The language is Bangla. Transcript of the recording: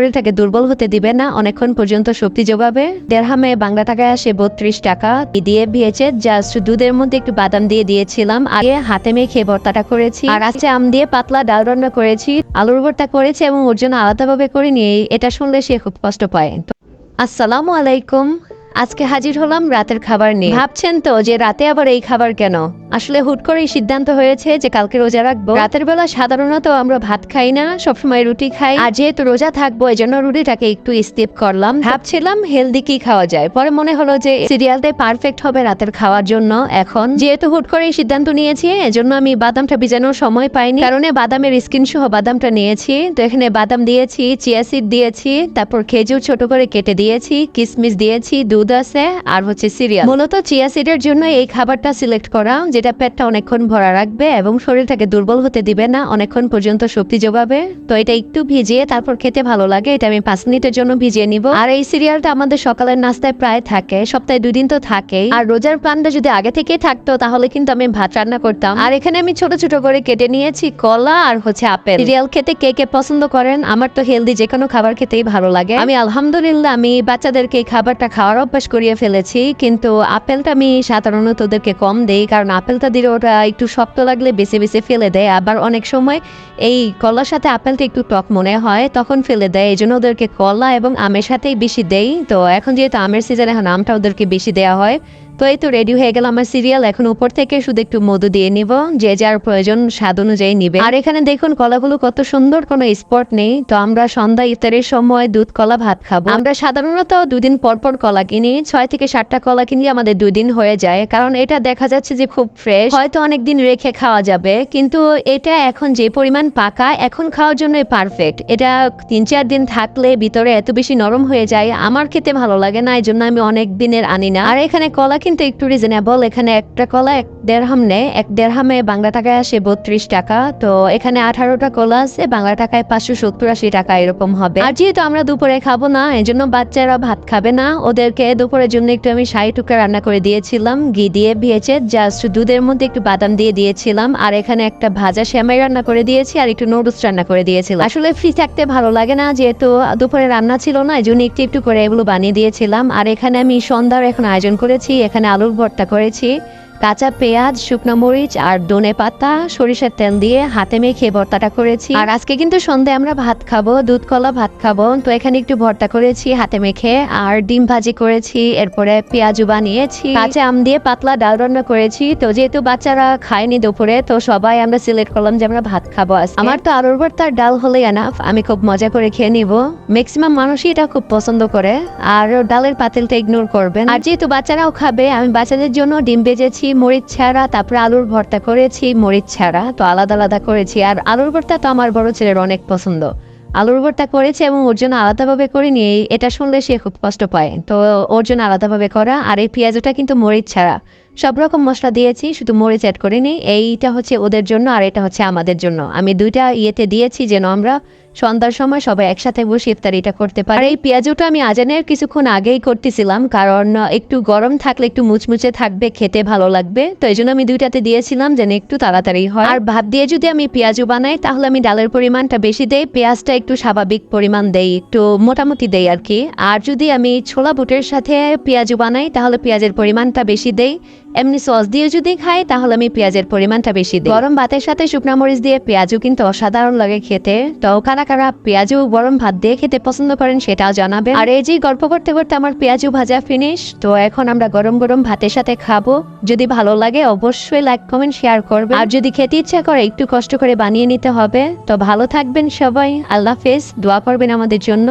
শরীরটাকে দুর্বল হতে দিবে না। অনেকক্ষণ পর্যন্ত শক্তি যোগাবে দেড়হামে বাংলা টাকায় আসে বত্রিশ টাকা। দিয়ে দিয়েছে? জাস্ট দুধের মধ্যে একটু বাদাম দিয়ে দিয়েছিলাম। আগে হাতে মেখে ভর্তাটা করেছি। আর আজকে আম দিয়ে পাতলা ডাল রান্না করেছি। আলুর ভর্তা করেছি এবং ওর জন্য আলাদাভাবে করিনি। এটা শুনলে সে খুব কষ্ট পায়। আসসালামু আলাইকুম। আজকে হাজির হলাম রাতের খাবার নিয়ে। ভাবছেন তো যে রাতে আবার এই খাবার কেন? আসলে হুট করেই সিদ্ধান্ত হয়েছে যে কালকে রোজা রাখব। রাতের বেলা সাধারণত আমরা ভাত খাই না, সবসময় রুটি খাই। আর যেহেতু রোজা থাকব এই জন্য রুটিটাকে একটু স্কিপ করলাম। ভাবছিলাম হেলদি কি খাওয়া যায়। পরে মনে হলো যে সিরিয়ালটাই পারফেক্ট হবে রাতের খাওয়ার জন্য। এখন যেহেতু হুট করেই সিদ্ধান্ত নিয়েছি, এজন্য আমি বাদামটা ভিজানোর সময় পাইনি। কারণে বাদামের স্কিন সহ বাদামটা নিয়েছি। তো এখানে বাদাম দিয়েছি চিয়া সিড দিয়েছি, তারপর খেজুর ছোট করে কেটে দিয়েছি, কিসমিস দিয়েছি, দুধ আছে, আর হচ্ছে সিরিয়াল মূলত চিয়া সিডের জন্য এই খাবারটা সিলেক্ট করা যেটা পেটটা অনেকক্ষণ ভরা রাখবে এবং শরীরটাকে দুর্বল হতে দিবে না, অনেকক্ষণ পর্যন্ত শক্তি যোগাবে তো এটা একটু ভিজিয়ে তারপর খেতে ভালো লাগে, এটা আমি পাঁচ মিনিটের জন্য ভিজিয়ে নিব। আর এই সিরিয়ালটা আমাদের সকালের নাস্তায় প্রায় থাকে, সপ্তাহে দুদিন তো থাকেই। আর রোজার প্ল্যানটা যদি আগে থেকেই থাকতো, তাহলে কিন্তু আমি ভাত রান্না করতাম। আর এখানে আমি ছোট ছোট করে কেটে নিয়েছি কলা আর হচ্ছে আপেল। সিরিয়াল খেতে কে কে পছন্দ করেন, আমার তো হেলদি যে কোনো খাবার খেতেই ভালো লাগে। আমি আলহামদুলিল্লাহ, আমি বাচ্চাদেরকে খাবারটা খাওয়ার অভ্যাস করিয়ে ফেলেছি, কিন্তু আপেলটা আমি সাধারণত ওদেরকে কম দেই, কারণ আপেলটা দিলে ওটা একটু শক্ত লাগলে বেছে বেছে ফেলে দেয়। আবার অনেক সময় এই কলার সাথে আপেলটা একটু টক মনে হয়, তখন ফেলে দেয়। এই জন্য ওদেরকে কলা এবং আমের সাথেই বেশি দেই। তো এখন যেহেতু আমের সিজন এখন আমটা ওদেরকে বেশি দেওয়া হয়। তো এই তো রেডি হয়ে গেল আমার সিরিয়াল এখন উপর থেকে শুধু একটু মধু দিয়ে নিব, যে যার প্রয়োজন স্বাদ অনুযায়ী নিবে। আর এখানে দেখুন, কলাগুলো কত সুন্দর, কোনো স্পট নেই। তো আমরা সন্ধ্যা ইফতারের সময় দুধ, কলা, ভাত খাব। আমরা সাধারণত দুদিন পর পর কলা কিনি, ছয় থেকে সাতটা কলা কিনি আমাদের দুই দিন হয়ে যায়। কারণ এটা দেখা যাচ্ছে যে খুব ফ্রেশ হয়তো অনেকদিন রেখে খাওয়া যাবে, কিন্তু এটা এখন যে পরিমাণ পাকা, এখন খাওয়ার জন্য পারফেক্ট এটা তিন চার দিন থাকলে ভিতরে এত বেশি নরম হয়ে যায়, আমার খেতে ভালো লাগে না এই জন্য আমি অনেক দিনের আনি না। আর এখানে কলা কিন্তু একটু রিজনেবল এখানে একটা কলা এক দেড়হাম নেয়। এক দেড়হামে বাংলা টাকায় আসে বত্রিশ টাকা। তো এখানে আঠারোটা কলা আছে, বাংলা টাকায় পাঁচশো সত্তর আশি টাকা এরকম হবে। আর যেহেতু আমরা দুপুরে খাব না এই জন্য বাচ্চারা ভাত খাবে না। ওদেরকে দুপুরের জন্য একটু আমি শাহি টুকরা রান্না করে দিয়েছিলাম, ঘি দিয়ে ভিয়েছে জাস্ট দুধের মধ্যে একটু বাদাম দিয়ে দিয়েছিলাম। আর এখানে একটা ভাজা শ্যামাই রান্না করে দিয়েছি, আর একটু নুডলস রান্না করে দিয়েছিলাম। আসলে ফ্রি থাকতে ভালো লাগে না, যেহেতু দুপুরে রান্না ছিল না এই জন্য একটু একটু করে এগুলো বানিয়ে দিয়েছিলাম। আর এখানে আমি সন্ধ্যার এখন আয়োজন করেছি, এখানে আলুর ভর্তা করেছি। কাঁচা পেঁয়াজ, শুকনো মরিচ আর ধনে পাতা, সরিষার তেল দিয়ে হাতে মেখে ভর্তাটা করেছি। আর আজকে কিন্তু সন্ধ্যায় আমরা ভাত খাব, দুধ কলা ভাত খাব। তো এখানে একটু ভর্তা করেছি, হাতে মেখে, আর ডিম ভাজি করেছি, এরপরে পেঁয়াজু বানিয়েছি। কাঁচা আম দিয়ে পাতলা ডাল রান্না করেছি। তো যেহেতু বাচ্চারা খায়নি দুপুরে, তো সবাই আমরা সিলেক্ট করলাম যে আমরা ভাত খাব আমার তো আলুর ভর্তার ডাল হলেই এনাফ আমি খুব মজা করে খেয়ে নিব। ম্যাক্সিমাম মানুষই এটা খুব পছন্দ করে, আর ডালের পাতিলটা ইগনোর করবেন। আর যেহেতু বাচ্চারাও খাবে, আমি বাচ্চাদের জন্য ডিম ভেজেছি মরিচ ছাড়া, তারপরে আলুর ভর্তা করেছি, মরিচ ছাড়া, তো আলাদা আলাদা করেছি। আর আলুর ভর্তা তো আমার বড় ছেলের অনেক পছন্দ। আলুর ভর্তা করেছে এবং ওর জন্য আলাদাভাবে করিনি এটা শুনলে সে খুব কষ্ট পায়। তো ওর জন্য আলাদাভাবে করা, আর এই পেঁয়াজটা কিন্তু মরিচ ছাড়া। সব রকম মশলা দিয়েছি, শুধু মরিচ অ্যাড করিনি, এইটা হচ্ছে ওদের জন্য আর এটা হচ্ছে আমাদের জন্য। আমি দুইটা ইয়েতে দিয়েছি যেন আমরা সন্ধ্যার সময় সবাই একসাথে বসে ইফতারিটা করতে পারে। এই পেঁয়াজটা আমি আজানের কিছুক্ষণ আগেই করতেছিলাম, কারণ একটু গরম থাকলে একটু মুচমুচে থাকবে, খেতে ভালো লাগবে। তো এই জন্য আমি দুইটাতে দিয়েছিলাম যেন একটু তাড়াতাড়ি হয়। আর ভাত দিয়ে যদি আমি পেঁয়াজু বানাই, তাহলে আমি ডালের পরিমাণটা বেশি দেই, পেঁয়াজটা একটু স্বাভাবিক পরিমাণ দেই, একটু মোটামুটি দেই আর কি। আর যদি আমি ছোলা বুটের সাথে পেঁয়াজু বানাই, তাহলে পেঁয়াজের পরিমাণটা বেশি দেই এমনি সস দিয়ে যদি খাই, তাহলে আমি পেঁয়াজের পরিমাণটা বেশি দিই। গরম ভাতের সাথে শুকনা মরিচ দিয়ে পেঁয়াজও কিন্তু অসাধারণ লাগে খেতে। তো কারা কারা পেঁয়াজু গরম ভাত দিয়ে খেতে পছন্দ করেন সেটাও জানাবেন। আর এই যে গল্প করতে করতে আমার পেঁয়াজও ভাজা ফিনিশ তো এখন আমরা গরম গরম ভাতের সাথে খাব। যদি ভালো লাগে অবশ্যই লাইক কমেন্ট শেয়ার করবে আর যদি খেতে ইচ্ছা করে একটু কষ্ট করে বানিয়ে নিতে হবে, তো ভালো থাকবেন সবাই। আল্লাহ হাফেজ, দোয়া করবেন আমাদের জন্য।